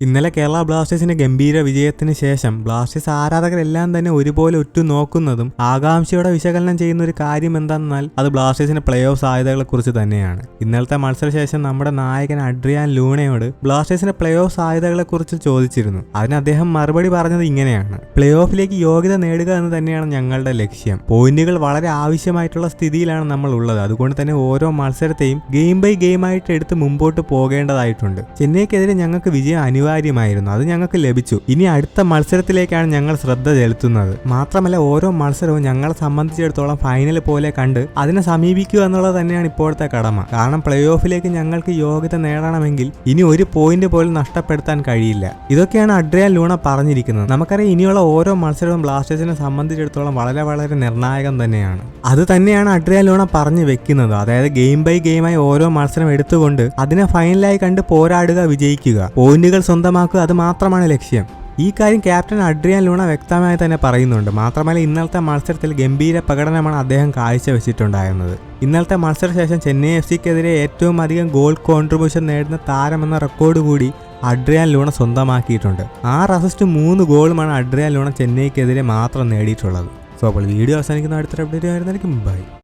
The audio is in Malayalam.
ഇന്നലെ കേരള ബ്ലാസ്റ്റേഴ്സിന്റെ ഗംഭീര വിജയത്തിന് ശേഷം ബ്ലാസ്റ്റേഴ്സ് ആരാധകരെല്ലാം തന്നെ ഒരുപോലെ ഉറ്റുനോക്കുന്നതും ആകാംക്ഷയോടെ വിശകലനം ചെയ്യുന്ന ഒരു കാര്യം എന്തെന്നാൽ അത് ബ്ലാസ്റ്റേഴ്സിന്റെ പ്ലേ ഓഫ് സാധ്യതകളെ കുറിച്ച് തന്നെയാണ്. ഇന്നലത്തെ മത്സരശേഷം നമ്മുടെ നായകൻ അഡ്രിയാൻ ലൂണയോട് ബ്ലാസ്റ്റേഴ്സിന്റെ പ്ലേ ഓഫ് സാധ്യതകളെ കുറിച്ച് ചോദിച്ചിരുന്നു. അതിന് അദ്ദേഹം മറുപടി പറഞ്ഞത് ഇങ്ങനെയാണ്. പ്ലേ ഓഫിലേക്ക് യോഗ്യത നേടുക എന്ന് തന്നെയാണ് ഞങ്ങളുടെ ലക്ഷ്യം. പോയിന്റുകൾ വളരെ ആവശ്യമായിട്ടുള്ള സ്ഥിതിയിലാണ് നമ്മൾ ഉള്ളത്. അതുകൊണ്ട് തന്നെ ഓരോ മത്സരത്തെയും ഗെയിം ബൈ ഗെയിം ആയിട്ട് എടുത്ത് മുമ്പോട്ട് പോകേണ്ടതായിട്ടുണ്ട്. ചെന്നൈക്കെതിരെ ഞങ്ങൾക്ക് വിജയം അനിവാര്യമായിരുന്നു. അത് ഞങ്ങൾക്ക് ലഭിച്ചു. ഇനി അടുത്ത മത്സരത്തിലേക്കാണ് ഞങ്ങൾ ശ്രദ്ധ ചെലുത്തുന്നത്. മാത്രമല്ല ഓരോ മത്സരവും ഞങ്ങളെ സംബന്ധിച്ചിടത്തോളം ഫൈനൽ പോലെ കണ്ട് അതിനെ സമീപിക്കുക എന്നുള്ളത് തന്നെയാണ് ഇപ്പോഴത്തെ കടമ. കാരണം പ്ലേ ഓഫിലേക്ക് ഞങ്ങൾക്ക് യോഗ്യത നേടണമെങ്കിൽ ഇനി ഒരു പോയിന്റ് പോലും നഷ്ടപ്പെടുത്താൻ കഴിയില്ല. ഇതൊക്കെയാണ് അഡ്രിയാൻ ലൂണ പറഞ്ഞിരിക്കുന്നത്. നമുക്കറിയാം ഇനിയുള്ള ഓരോ മത്സരവും ബ്ലാസ്റ്റേഴ്സിനെ സംബന്ധിച്ചിടത്തോളം വളരെ വളരെ നിർണായകം തന്നെയാണ്. അത് തന്നെയാണ് അഡ്രിയാൻ ലൂണ പറഞ്ഞു വെക്കുന്നത്. അതായത് ഗെയിം ബൈ ഗെയിമായി ഓരോ മത്സരം എടുത്തുകൊണ്ട് അതിനെ ഫൈനലായി കണ്ട് പോരാടുക വിജയിക്കുക. പോയിന്റുകൾ സ്വന്തമാക്കുക അത് മാത്രമാണ് ലക്ഷ്യം. ഈ കാര്യം ക്യാപ്റ്റൻ അഡ്രിയാൻ ലൂണ വ്യക്തമായി തന്നെ പറയുന്നുണ്ട്. മാത്രമല്ല ഇന്നലത്തെ മത്സരത്തിൽ ഗംഭീര പ്രകടനമാണ് അദ്ദേഹം കാഴ്ചവെച്ചിട്ടുണ്ടായിരുന്നത്. ഇന്നലത്തെ മത്സരശേഷം ചെന്നൈ എഫ് സിക്കെതിരെ ഏറ്റവും അധികം ഗോൾ കോൺട്രിബ്യൂഷൻ നേടുന്ന താരമെന്ന റെക്കോർഡ് കൂടി അഡ്രിയാൻ ലൂണ സ്വന്തമാക്കിയിട്ടുണ്ട്. ആറ് അസിസ്റ്റ് മൂന്ന് ഗോളുമാണ് അഡ്രിയാൻ ലൂണ ചെന്നൈക്കെതിരെ മാത്രം നേടിയിട്ടുള്ളത്. സോ അപ്പോൾ വീഡിയോ അവസാനിക്കുന്ന അടുത്തൊരു അപ്ഡേറ്റ് ആയിരുന്നായിരിക്കും ബൈ